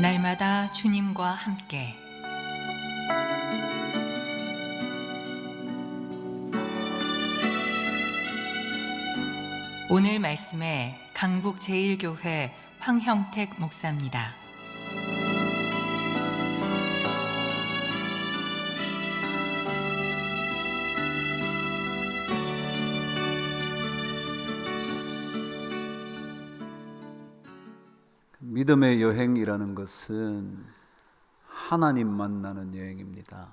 날마다 주님과 함께 오늘 말씀에 강북 제1교회 황형택 목사입니다. 믿음의 여행이라는 것은 하나님 만나는 여행입니다.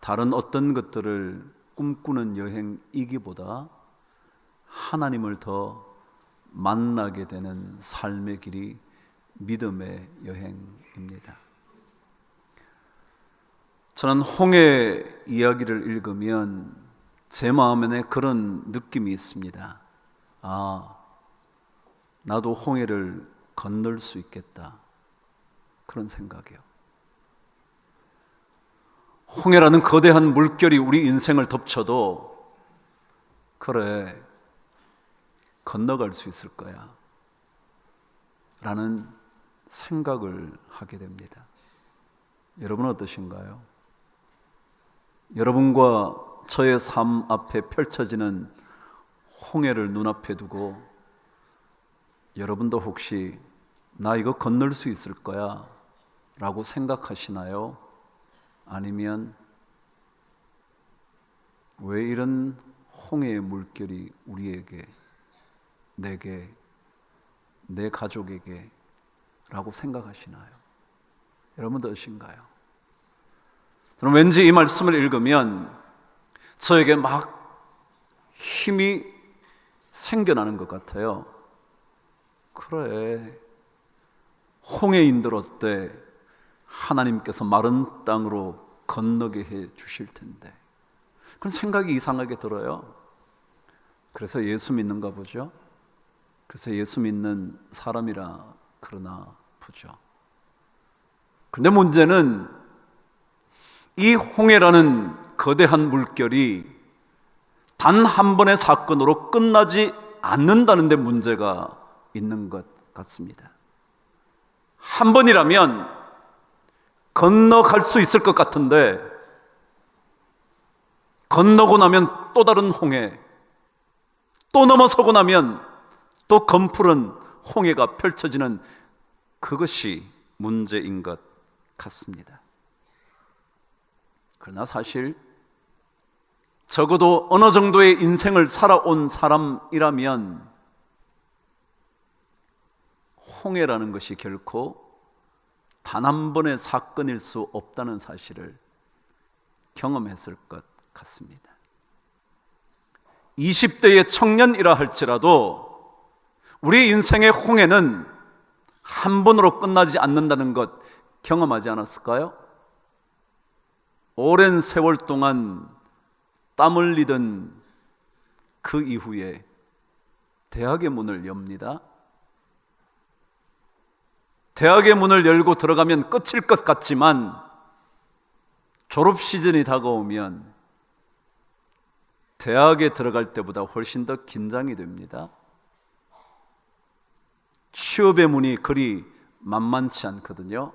다른 어떤 것들을 꿈꾸는 여행이기보다 하나님을 더 만나게 되는 삶의 길이 믿음의 여행입니다. 저는 홍해 이야기를 읽으면 제 마음에 그런 느낌이 있습니다. 아, 나도 홍해를 건널 수 있겠다. 그런 생각이요. 홍해라는 거대한 물결이 우리 인생을 덮쳐도 그래 건너갈 수 있을 거야. 라는 생각을 하게 됩니다. 여러분 어떠신가요? 여러분과 저의 삶 앞에 펼쳐지는 홍해를 눈앞에 두고 여러분도 혹시 나 이거 건널 수 있을 거야 라고 생각하시나요? 아니면 왜 이런 홍해의 물결이 우리에게, 내게, 내 가족에게 라고 생각하시나요? 여러분도 어신가요? 저는 왠지 이 말씀을 읽으면 저에게 막 힘이 생겨나는 것 같아요. 그래. 홍해 인들 어때? 하나님께서 마른 땅으로 건너게 해 주실 텐데. 그런 생각이 이상하게 들어요. 그래서 예수 믿는가 보죠. 그래서 예수 믿는 사람이라 그러나 보죠. 근데 문제는 이 홍해라는 거대한 물결이 단 한 번의 사건으로 끝나지 않는다는 데 문제가 있는 것 같습니다. 한 번이라면 건너갈 수 있을 것 같은데 건너고 나면 또 다른 홍해, 또 넘어서고 나면 또 검푸른 홍해가 펼쳐지는 그것이 문제인 것 같습니다. 그러나 사실 적어도 어느 정도의 인생을 살아온 사람이라면 홍해라는 것이 결코 단 한 번의 사건일 수 없다는 사실을 경험했을 것 같습니다. 20대의 청년이라 할지라도 우리 인생의 홍해는 한 번으로 끝나지 않는다는 것 경험하지 않았을까요? 오랜 세월 동안 땀 흘리던 그 이후에 대학의 문을 엽니다. 대학의 문을 열고 들어가면 끝일 것 같지만 졸업 시즌이 다가오면 대학에 들어갈 때보다 훨씬 더 긴장이 됩니다. 취업의 문이 그리 만만치 않거든요.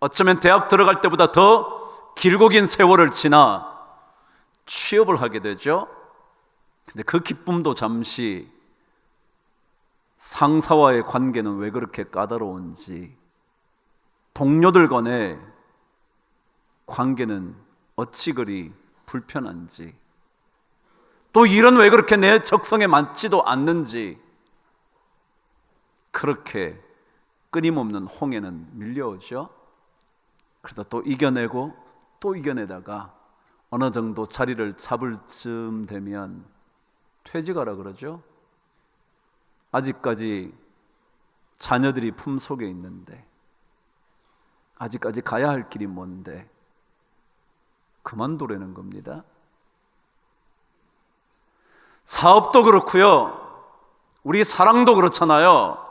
어쩌면 대학 들어갈 때보다 더 길고 긴 세월을 지나 취업을 하게 되죠. 근데 그 기쁨도 잠시 상사와의 관계는 왜 그렇게 까다로운지, 동료들 간의 관계는 어찌 그리 불편한지, 또 일은 왜 그렇게 내 적성에 맞지도 않는지, 그렇게 끊임없는 홍해는 밀려오죠. 그러다 또 이겨내고 또 이겨내다가 어느 정도 자리를 잡을 즈음 되면 퇴직하라 그러죠. 아직까지 자녀들이 품 속에 있는데, 아직까지 가야 할 길이 뭔데, 그만두라는 겁니다. 사업도 그렇고요. 우리 사랑도 그렇잖아요.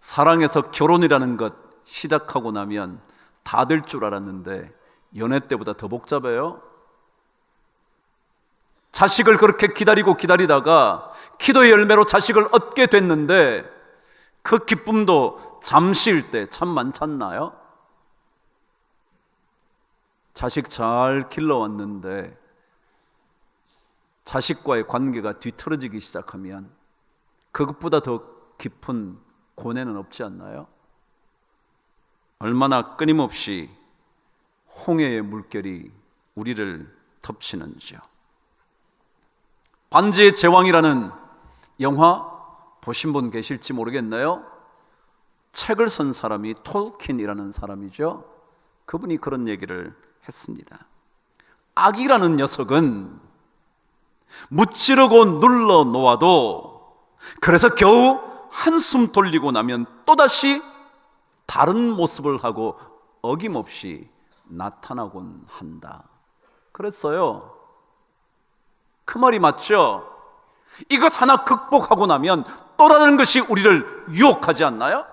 사랑에서 결혼이라는 것 시작하고 나면 다 될 줄 알았는데 연애 때보다 더 복잡해요. 자식을 그렇게 기다리고 기다리다가 기도의 열매로 자식을 얻게 됐는데 그 기쁨도 잠시일 때 참 많잖나요? 자식 잘 길러왔는데 자식과의 관계가 뒤틀어지기 시작하면 그것보다 더 깊은 고뇌는 없지 않나요? 얼마나 끊임없이 홍해의 물결이 우리를 덮치는지요. 반지의 제왕이라는 영화 보신 분 계실지 모르겠나요? 책을 쓴 사람이 톨킨이라는 사람이죠. 그분이 그런 얘기를 했습니다. 악이라는 녀석은 무찌르고 눌러 놓아도 그래서 겨우 한숨 돌리고 나면 또다시 다른 모습을 하고 어김없이 나타나곤 한다. 그랬어요. 그 말이 맞죠? 이것 하나 극복하고 나면 또 다른 것이 우리를 유혹하지 않나요?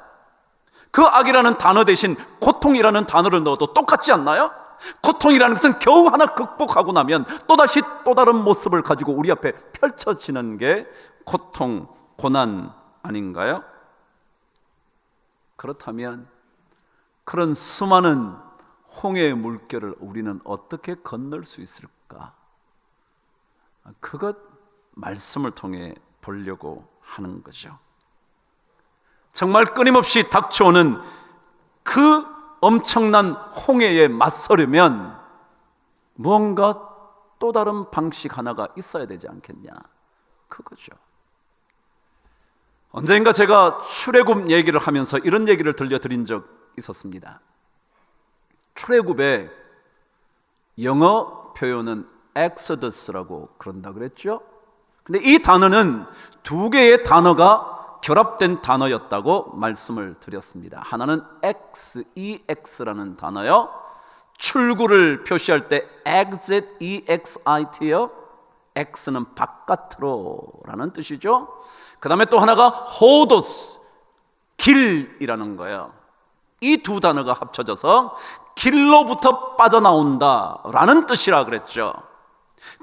그 악이라는 단어 대신 고통이라는 단어를 넣어도 똑같지 않나요? 고통이라는 것은 겨우 하나 극복하고 나면 또다시 또 다른 모습을 가지고 우리 앞에 펼쳐지는 게 고통, 고난 아닌가요? 그렇다면 그런 수많은 홍해의 물결을 우리는 어떻게 건널 수 있을까? 그것 말씀을 통해 보려고 하는 거죠. 정말 끊임없이 닥쳐오는 그 엄청난 홍해에 맞서려면 무언가 또 다른 방식 하나가 있어야 되지 않겠냐. 그거죠. 언젠가 제가 출애굽 얘기를 하면서 이런 얘기를 들려드린 적 있었습니다. 출애굽의 영어 표현은 엑소더스라고 그런다 그랬죠? 근데 이 단어는 두 개의 단어가 결합된 단어였다고 말씀을 드렸습니다. 하나는 X, EX라는 단어요. 출구를 표시할 때 exit, EXIT요. X는 바깥으로라는 뜻이죠. 그 다음에 또 하나가 호도스, 길이라는 거예요. 이 두 단어가 합쳐져서 길로부터 빠져나온다라는 뜻이라 그랬죠.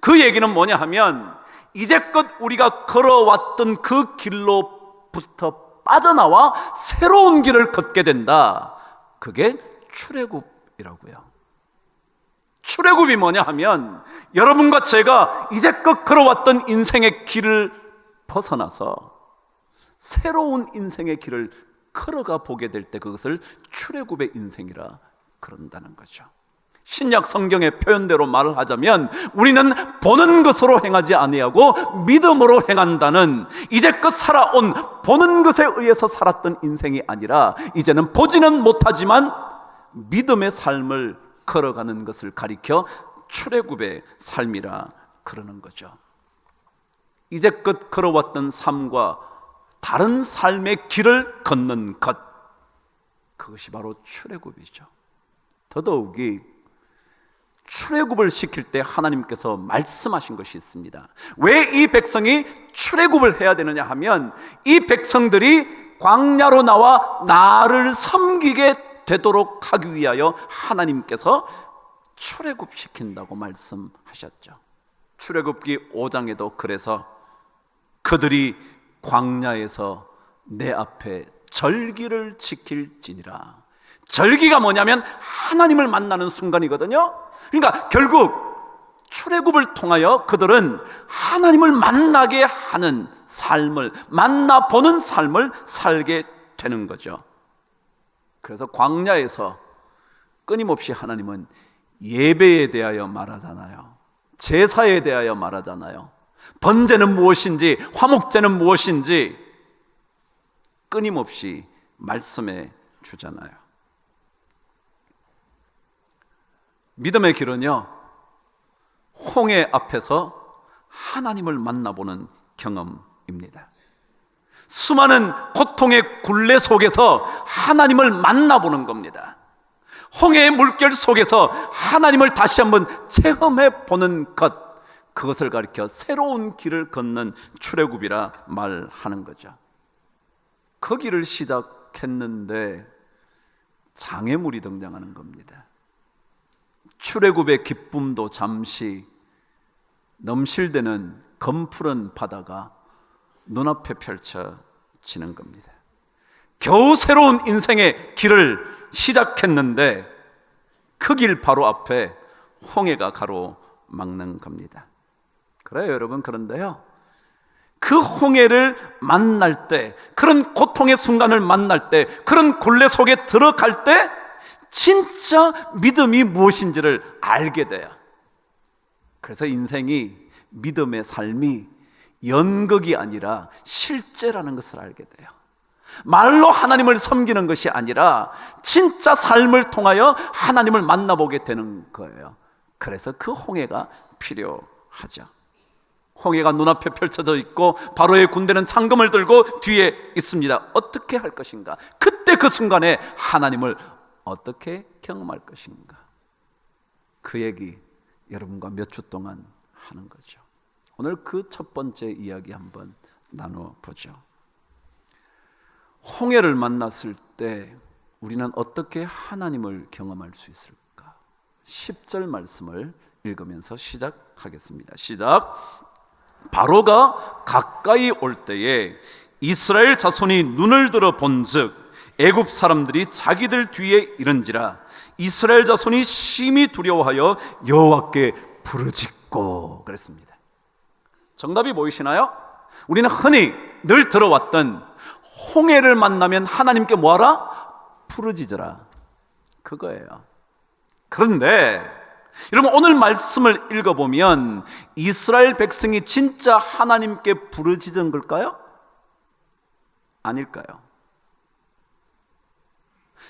그 얘기는 뭐냐 하면 이제껏 우리가 걸어왔던 그 길로부터 빠져나와 새로운 길을 걷게 된다. 그게 출애굽이라고요. 출애굽이 뭐냐 하면 여러분과 제가 이제껏 걸어왔던 인생의 길을 벗어나서 새로운 인생의 길을 걸어가 보게 될 때 그것을 출애굽의 인생이라 그런다는 거죠. 신약 성경의 표현대로 말을 하자면 우리는 보는 것으로 행하지 아니하고 믿음으로 행한다는 이제껏 살아온 보는 것에 의해서 살았던 인생이 아니라 이제는 보지는 못하지만 믿음의 삶을 걸어가는 것을 가리켜 출애굽의 삶이라 그러는 거죠. 이제껏 걸어왔던 삶과 다른 삶의 길을 걷는 것 그것이 바로 출애굽이죠. 더더욱이 출애굽을 시킬 때 하나님께서 말씀하신 것이 있습니다. 왜 이 백성이 출애굽을 해야 되느냐 하면 이 백성들이 광야로 나와 나를 섬기게 되도록 하기 위하여 하나님께서 출애굽 시킨다고 말씀하셨죠. 출애굽기 5장에도 그래서 그들이 광야에서 내 앞에 절기를 지킬지니라. 절기가 뭐냐면 하나님을 만나는 순간이거든요. 그러니까 결국 출애굽을 통하여 그들은 하나님을 만나게 하는 삶을 만나 보는 삶을 살게 되는 거죠. 그래서 광야에서 끊임없이 하나님은 예배에 대하여 말하잖아요. 제사에 대하여 말하잖아요. 번제는 무엇인지, 화목제는 무엇인지 끊임없이 말씀해 주잖아요. 믿음의 길은요, 홍해 앞에서 하나님을 만나보는 경험입니다. 수많은 고통의 굴레 속에서 하나님을 만나보는 겁니다. 홍해의 물결 속에서 하나님을 다시 한번 체험해 보는 것, 그것을 가리켜 새로운 길을 걷는 출애굽이라 말하는 거죠. 그 길을 시작했는데 장애물이 등장하는 겁니다. 출애굽의 기쁨도 잠시 넘실대는 검푸른 바다가 눈앞에 펼쳐지는 겁니다. 겨우 새로운 인생의 길을 시작했는데 그 길 바로 앞에 홍해가 가로막는 겁니다. 그래요, 여러분. 그런데요. 그 홍해를 만날 때, 그런 고통의 순간을 만날 때, 그런 굴레 속에 들어갈 때, 진짜 믿음이 무엇인지를 알게 돼요. 그래서 인생이 믿음의 삶이 연극이 아니라 실제라는 것을 알게 돼요. 말로 하나님을 섬기는 것이 아니라 진짜 삶을 통하여 하나님을 만나보게 되는 거예요. 그래서 그 홍해가 필요하죠. 홍해가 눈앞에 펼쳐져 있고 바로의 군대는 창검을 들고 뒤에 있습니다. 어떻게 할 것인가? 그때 그 순간에 하나님을 어떻게 경험할 것인가? 그 얘기 여러분과 몇 주 동안 하는 거죠. 오늘 그 첫 번째 이야기 한번 나눠 보죠. 홍해를 만났을 때 우리는 어떻게 하나님을 경험할 수 있을까? 10절 말씀을 읽으면서 시작하겠습니다. 시작. 바로가 가까이 올 때에 이스라엘 자손이 눈을 들어 본즉 애굽 사람들이 자기들 뒤에 이른지라 이스라엘 자손이 심히 두려워하여 여호와께 부르짖고 그랬습니다. 정답이 보이시나요? 우리는 흔히 늘 들어왔던 홍해를 만나면 하나님께 뭐하라? 부르짖어라. 그거예요. 그런데 여러분 오늘 말씀을 읽어보면 이스라엘 백성이 진짜 하나님께 부르짖은 걸까요? 아닐까요?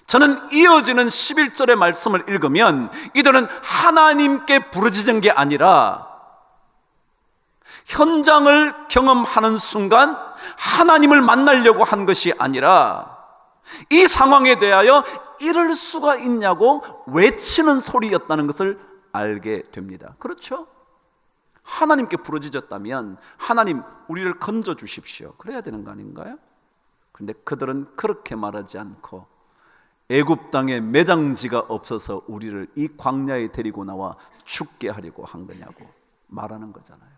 저는 이어지는 11절의 말씀을 읽으면 이들은 하나님께 부르짖은 게 아니라 현장을 경험하는 순간 하나님을 만나려고 한 것이 아니라 이 상황에 대하여 이럴 수가 있냐고 외치는 소리였다는 것을 알게 됩니다. 그렇죠? 하나님께 부르짖었다면 하나님 우리를 건져 주십시오. 그래야 되는 거 아닌가요? 그런데 그들은 그렇게 말하지 않고 애굽 땅에 매장지가 없어서 우리를 이 광야에 데리고 나와 죽게 하려고 한 거냐고 말하는 거잖아요.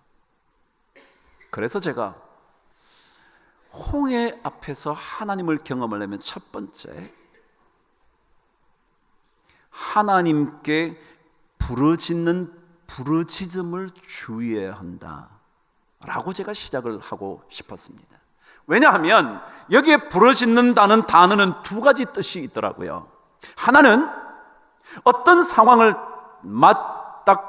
그래서 제가 홍해 앞에서 하나님을 경험하려면 첫 번째 하나님께 부르짖는 부르짖음을 주의해야 한다. 라고 제가 시작을 하고 싶었습니다. 왜냐하면 여기에 부르짖는다는 단어는 두 가지 뜻이 있더라고요. 하나는 어떤 상황을 맞닥뜨려서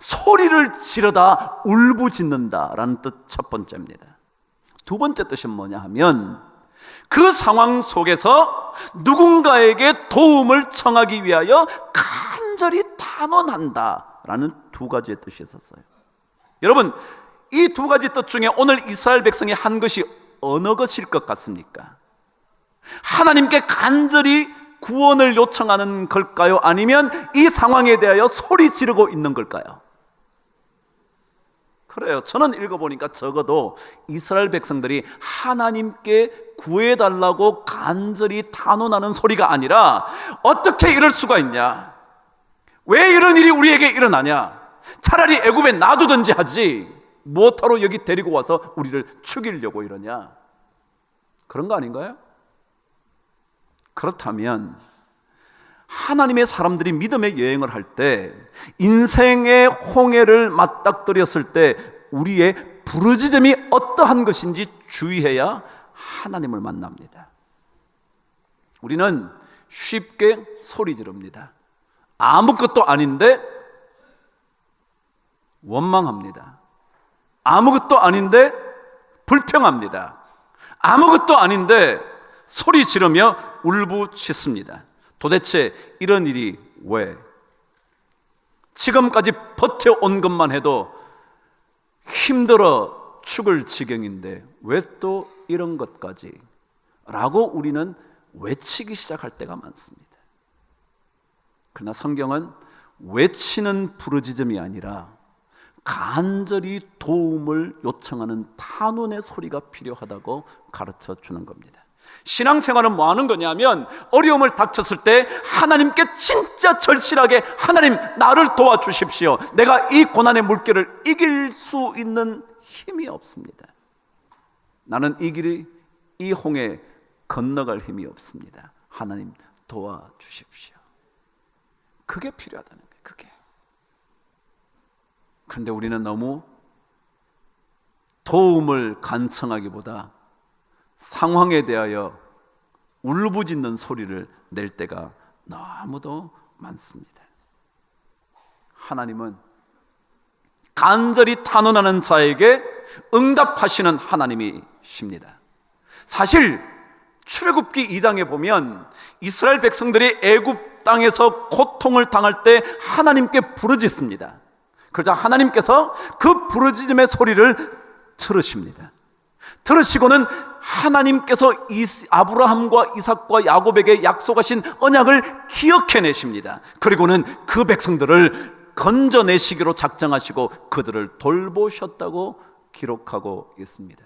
소리를 지르다 울부짖는다라는 뜻 첫 번째입니다. 두 번째 뜻은 뭐냐 하면 그 상황 속에서 누군가에게 도움을 청하기 위하여 간절히 탄원한다라는 두 가지의 뜻이 있었어요. 여러분, 이 두 가지 뜻 중에 오늘 이스라엘 백성이 한 것이 어느 것일 것 같습니까? 하나님께 간절히 구원을 요청하는 걸까요? 아니면 이 상황에 대하여 소리 지르고 있는 걸까요? 그래요. 저는 읽어보니까 적어도 이스라엘 백성들이 하나님께 구해달라고 간절히 탄원하는 소리가 아니라 어떻게 이럴 수가 있냐? 왜 이런 일이 우리에게 일어나냐? 차라리 애굽에 놔두든지 하지. 무엇하러 여기 데리고 와서 우리를 죽이려고 이러냐? 그런 거 아닌가요? 그렇다면 하나님의 사람들이 믿음의 여행을 할 때 인생의 홍해를 맞닥뜨렸을 때 우리의 부르짖음이 어떠한 것인지 주의해야 하나님을 만납니다. 우리는 쉽게 소리 지릅니다. 아무것도 아닌데 원망합니다. 아무것도 아닌데 불평합니다. 아무것도 아닌데 소리 지르며 울부짖습니다. 도대체 이런 일이 왜? 지금까지 버텨온 것만 해도 힘들어 죽을 지경인데 왜 또 이런 것까지? 라고 우리는 외치기 시작할 때가 많습니다. 그러나 성경은 외치는 부르짖음이 아니라 간절히 도움을 요청하는 탄원의 소리가 필요하다고 가르쳐 주는 겁니다. 신앙생활은 뭐 하는 거냐면 어려움을 닥쳤을 때 하나님께 진짜 절실하게 하나님 나를 도와주십시오. 내가 이 고난의 물결을 이길 수 있는 힘이 없습니다. 나는 이 길이 이 홍해 건너갈 힘이 없습니다. 하나님 도와주십시오. 그게 필요하다는 거예요. 그게. 그런데 우리는 너무 도움을 간청하기보다 상황에 대하여 울부짖는 소리를 낼 때가 너무도 많습니다. 하나님은 간절히 탄원하는 자에게 응답하시는 하나님이십니다. 사실 출애굽기 2장에 보면 이스라엘 백성들이 애굽 땅에서 고통을 당할 때 하나님께 부르짖습니다. 그러자 하나님께서 그 부르짖음의 소리를 들으십니다. 들으시고는 하나님께서 아브라함과 이삭과 야곱에게 약속하신 언약을 기억해내십니다. 그리고는 그 백성들을 건져내시기로 작정하시고 그들을 돌보셨다고 기록하고 있습니다.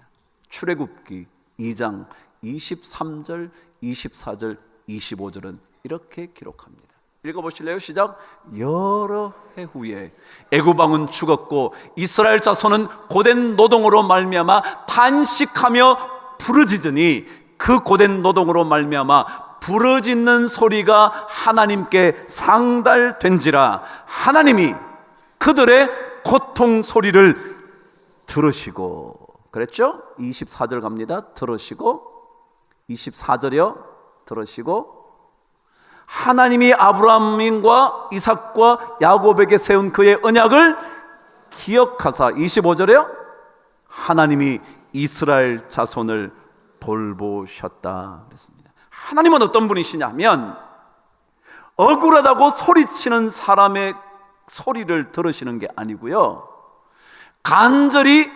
출애굽기 2장 23절, 24절, 25절은 이렇게 기록합니다. 읽어보실래요? 시작. 여러 해 후에 애굽 왕은 죽었고 이스라엘 자손은 고된 노동으로 말미암아 탄식하며 부르짖으니 그 고된 노동으로 말미암아 부르짖는 소리가 하나님께 상달된지라 하나님이 그들의 고통 소리를 들으시고 그랬죠? 24절 갑니다. 들으시고 24절이요. 들으시고 하나님이 아브라함과 이삭과 야곱에게 세운 그의 언약을 기억하사 25절에요. 하나님이 이스라엘 자손을 돌보셨다 그랬습니다. 하나님은 어떤 분이시냐면 억울하다고 소리치는 사람의 소리를 들으시는 게 아니고요. 간절히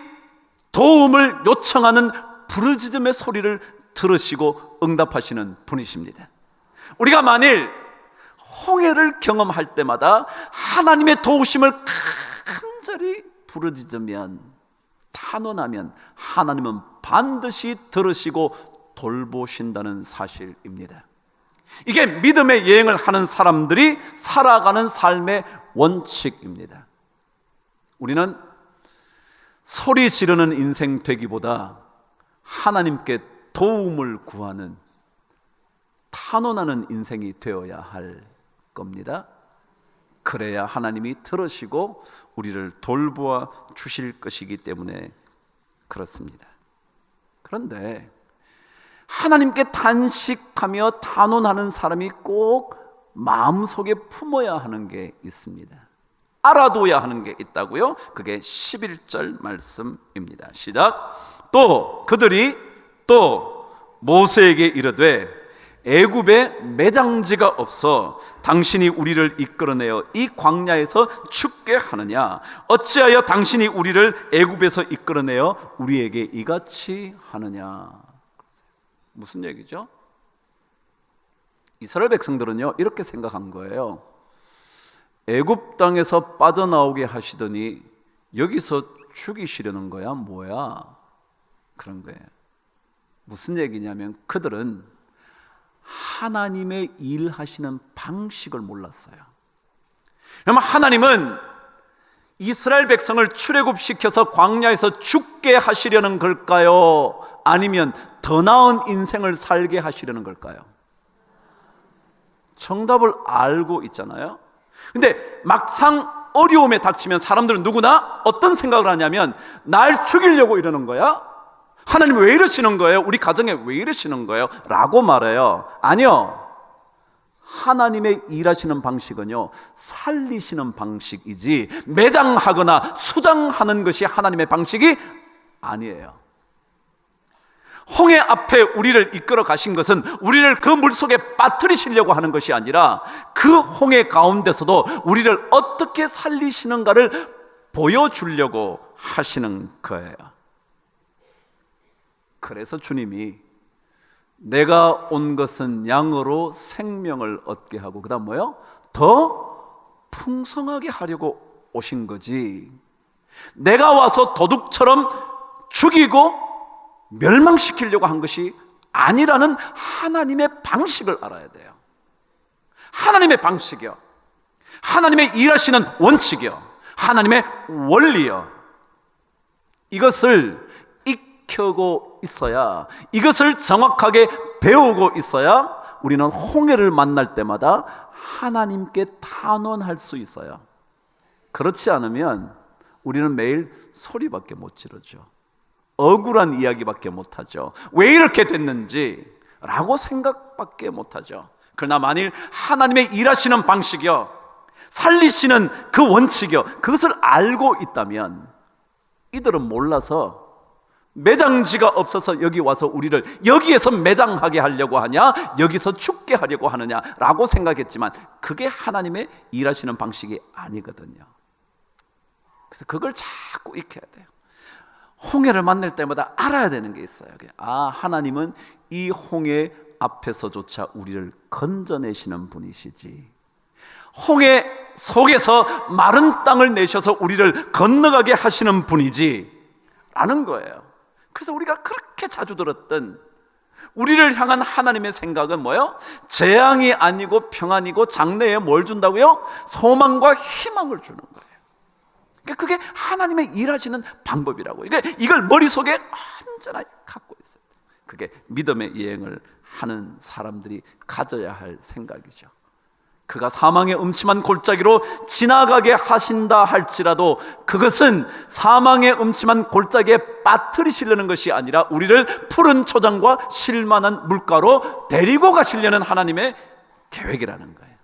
도움을 요청하는 부르짖음의 소리를 들으시고 응답하시는 분이십니다. 우리가 만일 홍해를 경험할 때마다 하나님의 도우심을 간절히 부르짖으면 탄원하면 하나님은 반드시 들으시고 돌보신다는 사실입니다. 이게 믿음의 여행을 하는 사람들이 살아가는 삶의 원칙입니다. 우리는 소리 지르는 인생 되기보다 하나님께 도움을 구하는 탄원하는 인생이 되어야 할 겁니다. 그래야 하나님이 들으시고 우리를 돌보아 주실 것이기 때문에 그렇습니다. 그런데 하나님께 단식하며 단원하는 사람이 꼭 마음속에 품어야 하는 게 있습니다. 알아둬야 하는 게 있다고요? 그게 11절 말씀입니다. 시작. 또 그들이 또 모세에게 이르되 애굽에 매장지가 없어 당신이 우리를 이끌어내어 이 광야에서 죽게 하느냐? 어찌하여 당신이 우리를 애굽에서 이끌어내어 우리에게 이같이 하느냐? 무슨 얘기죠? 이스라엘 백성들은요 이렇게 생각한 거예요. 애굽 땅에서 빠져나오게 하시더니 여기서 죽이시려는 거야? 뭐야? 그런 거예요. 무슨 얘기냐면 그들은 하나님의 일하시는 방식을 몰랐어요. 그러면 하나님은 이스라엘 백성을 출애굽시켜서 광야에서 죽게 하시려는 걸까요? 아니면 더 나은 인생을 살게 하시려는 걸까요? 정답을 알고 있잖아요. 근데 막상 어려움에 닥치면 사람들은 누구나 어떤 생각을 하냐면 날 죽이려고 이러는 거야? 하나님 왜 이러시는 거예요? 우리 가정에 왜 이러시는 거예요? 라고 말해요. 아니요. 하나님의 일하시는 방식은요, 살리시는 방식이지, 매장하거나 수장하는 것이 하나님의 방식이 아니에요. 홍해 앞에 우리를 이끌어 가신 것은 우리를 그 물 속에 빠뜨리시려고 하는 것이 아니라 그 홍해 가운데서도 우리를 어떻게 살리시는가를 보여주려고 하시는 거예요. 그래서 주님이 내가 온 것은 양으로 생명을 얻게 하고 그다음 뭐요? 더 풍성하게 하려고 오신 거지. 내가 와서 도둑처럼 죽이고 멸망시키려고 한 것이 아니라는 하나님의 방식을 알아야 돼요. 하나님의 방식이요. 하나님의 일하시는 원칙이요. 하나님의 원리요. 이것을 익혀고 있어야 이것을 정확하게 배우고 있어야 우리는 홍해를 만날 때마다 하나님께 탄원할 수 있어요. 그렇지 않으면 우리는 매일 소리밖에 못 지르죠. 억울한 이야기밖에 못 하죠. 왜 이렇게 됐는지 라고 생각밖에 못 하죠. 그러나 만일 하나님의 일하시는 방식이요. 살리시는 그 원칙이요. 그것을 알고 있다면 이들은 몰라서 매장지가 없어서 여기 와서 우리를 여기에서 매장하게 하려고 하냐, 여기서 죽게 하려고 하느냐 라고 생각했지만 그게 하나님의 일하시는 방식이 아니거든요. 그래서 그걸 자꾸 익혀야 돼요. 홍해를 만날 때마다 알아야 되는 게 있어요. 아, 하나님은 이 홍해 앞에서조차 우리를 건져내시는 분이시지. 홍해 속에서 마른 땅을 내셔서 우리를 건너가게 하시는 분이지. 라는 거예요. 그래서 우리가 그렇게 자주 들었던 우리를 향한 하나님의 생각은 뭐예요? 재앙이 아니고 평안이고 장래에 뭘 준다고요? 소망과 희망을 주는 거예요. 그러니까 그게 하나님의 일하시는 방법이라고. 이게 이걸 머릿속에 완전히 갖고 있어요. 그게 믿음의 여행을 하는 사람들이 가져야 할 생각이죠. 그가 사망의 음침한 골짜기로 지나가게 하신다 할지라도 그것은 사망의 음침한 골짜기에 빠뜨리시려는 것이 아니라 우리를 푸른 초장과 실만한 물가로 데리고 가시려는 하나님의 계획이라는 거예요.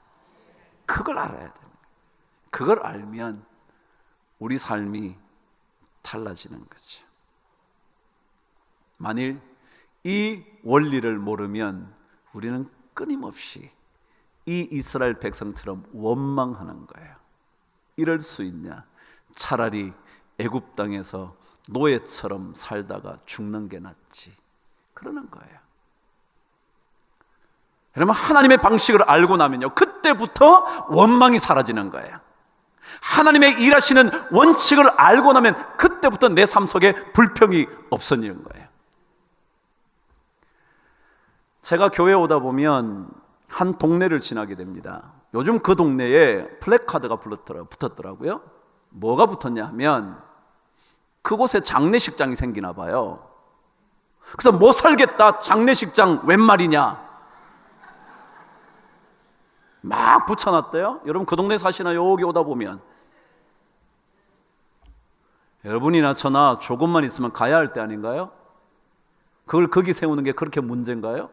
그걸 알아야 돼요. 그걸 알면 우리 삶이 달라지는 거죠. 만일 이 원리를 모르면 우리는 끊임없이 이 이스라엘 백성처럼 원망하는 거예요. 이럴 수 있냐? 차라리 애굽 땅에서 노예처럼 살다가 죽는 게 낫지. 그러는 거예요. 여러분 하나님의 방식을 알고 나면요. 그때부터 원망이 사라지는 거예요. 하나님의 일하시는 원칙을 알고 나면 그때부터 내 삶 속에 불평이 없어지는 거예요. 제가 교회 오다 보면 한 동네를 지나게 됩니다. 요즘 그 동네에 플래카드가 붙었더라고요. 뭐가 붙었냐 하면 그곳에 장례식장이 생기나 봐요. 그래서 못 살겠다. 장례식장 웬 말이냐? 막 붙여놨대요. 여러분 그 동네 사시나 여기 오다 보면 여러분이나 저나 조금만 있으면 가야 할 때 아닌가요? 그걸 거기 세우는 게 그렇게 문제인가요?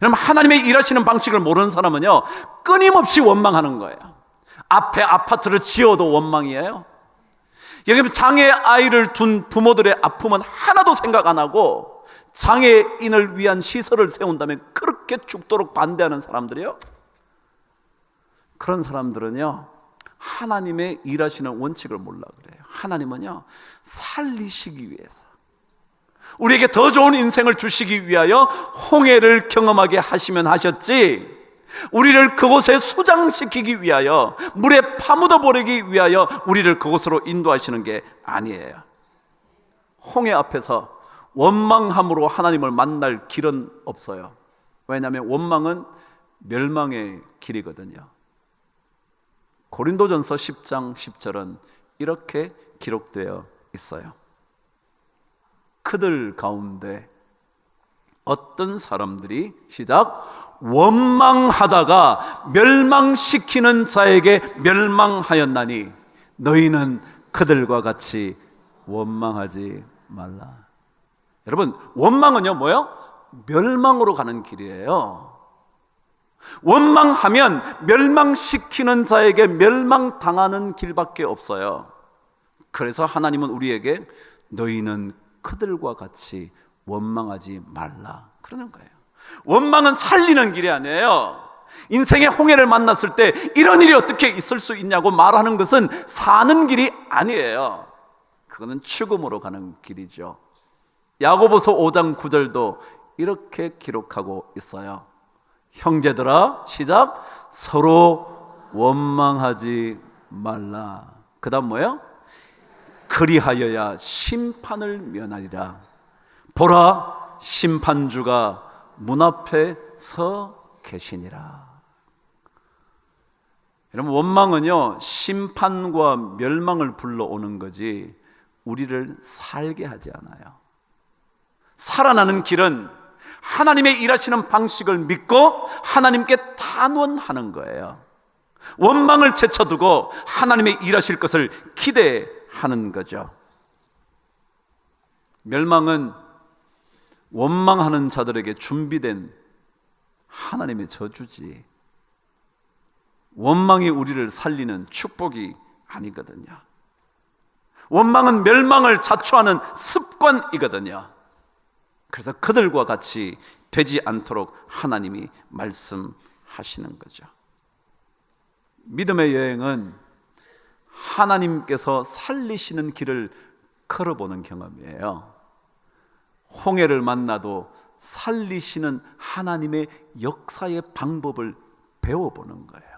여러분 하나님의 일하시는 방식을 모르는 사람은요 끊임없이 원망하는 거예요. 앞에 아파트를 지어도 원망이에요. 여러분 장애 아이를 둔 부모들의 아픔은 하나도 생각 안 하고 장애인을 위한 시설을 세운다면 그렇게 죽도록 반대하는 사람들이요. 그런 사람들은요 하나님의 일하시는 원칙을 몰라 그래요. 하나님은요 살리시기 위해서 우리에게 더 좋은 인생을 주시기 위하여 홍해를 경험하게 하시면 하셨지. 우리를 그곳에 수장시키기 위하여 물에 파묻어 버리기 위하여 우리를 그곳으로 인도하시는 게 아니에요. 홍해 앞에서 원망함으로 하나님을 만날 길은 없어요. 왜냐하면 원망은 멸망의 길이거든요. 고린도전서 10장 10절은 이렇게 기록되어 있어요. 그들 가운데 어떤 사람들이 시작 원망하다가 멸망시키는 자에게 멸망하였나니 너희는 그들과 같이 원망하지 말라. 여러분 원망은요 뭐요? 멸망으로 가는 길이에요. 원망하면 멸망시키는 자에게 멸망당하는 길밖에 없어요. 그래서 하나님은 우리에게 너희는 그들과 같이 원망하지 말라. 그러는 거예요. 원망은 살리는 길이 아니에요. 인생의 홍해를 만났을 때 이런 일이 어떻게 있을 수 있냐고 말하는 것은 사는 길이 아니에요. 그거는 죽음으로 가는 길이죠. 야고보서 5장 9절도 이렇게 기록하고 있어요. 형제들아, 시작. 서로 원망하지 말라. 그 다음 뭐예요? 그리하여야 심판을 면하리라. 보라, 심판주가 문 앞에 서 계시니라. 여러분, 원망은요, 심판과 멸망을 불러오는 거지, 우리를 살게 하지 않아요. 살아나는 길은 하나님의 일하시는 방식을 믿고 하나님께 단원하는 거예요. 원망을 제쳐두고 하나님의 일하실 것을 기대 하는 거죠. 멸망은 원망하는 자들에게 준비된 하나님의 저주지. 원망이 우리를 살리는 축복이 아니거든요. 원망은 멸망을 자초하는 습관이거든요. 그래서 그들과 같이 되지 않도록 하나님이 말씀하시는 거죠. 믿음의 여행은 하나님께서 살리시는 길을 걸어보는 경험이에요. 홍해를 만나도 살리시는 하나님의 역사의 방법을 배워보는 거예요.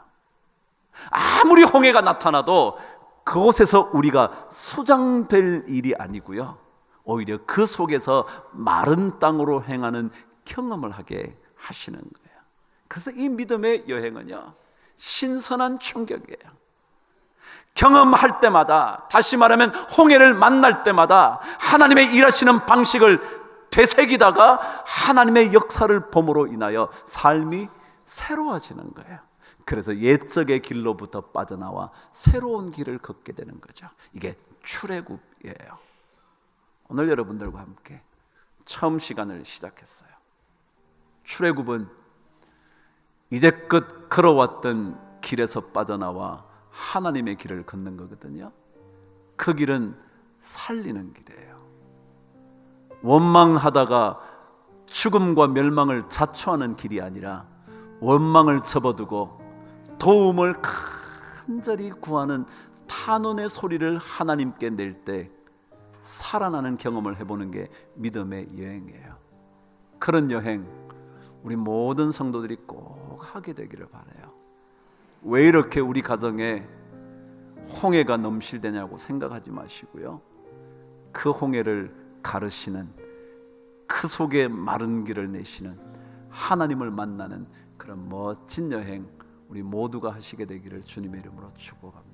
아무리 홍해가 나타나도 그곳에서 우리가 수장될 일이 아니고요. 오히려 그 속에서 마른 땅으로 행하는 경험을 하게 하시는 거예요. 그래서 이 믿음의 여행은요, 신선한 충격이에요. 경험할 때마다, 다시 말하면 홍해를 만날 때마다 하나님의 일하시는 방식을 되새기다가 하나님의 역사를 봄으로 인하여 삶이 새로워지는 거예요. 그래서 옛적의 길로부터 빠져나와 새로운 길을 걷게 되는 거죠. 이게 출애굽이에요. 오늘 여러분들과 함께 처음 시간을 시작했어요. 출애굽은 이제껏 걸어왔던 길에서 빠져나와 하나님의 길을 걷는 거거든요. 그 길은 살리는 길이에요. 원망하다가 죽음과 멸망을 자초하는 길이 아니라 원망을 접어두고 도움을 간절히 구하는 탄원의 소리를 하나님께 낼 때 살아나는 경험을 해보는 게 믿음의 여행이에요. 그런 여행 우리 모든 성도들이 꼭 하게 되기를 바래요. 왜 이렇게 우리 가정에 홍해가 넘실대냐고 생각하지 마시고요. 그 홍해를 가르시는 그 속에 마른 길을 내시는 하나님을 만나는 그런 멋진 여행 우리 모두가 하시게 되기를 주님의 이름으로 축복합니다.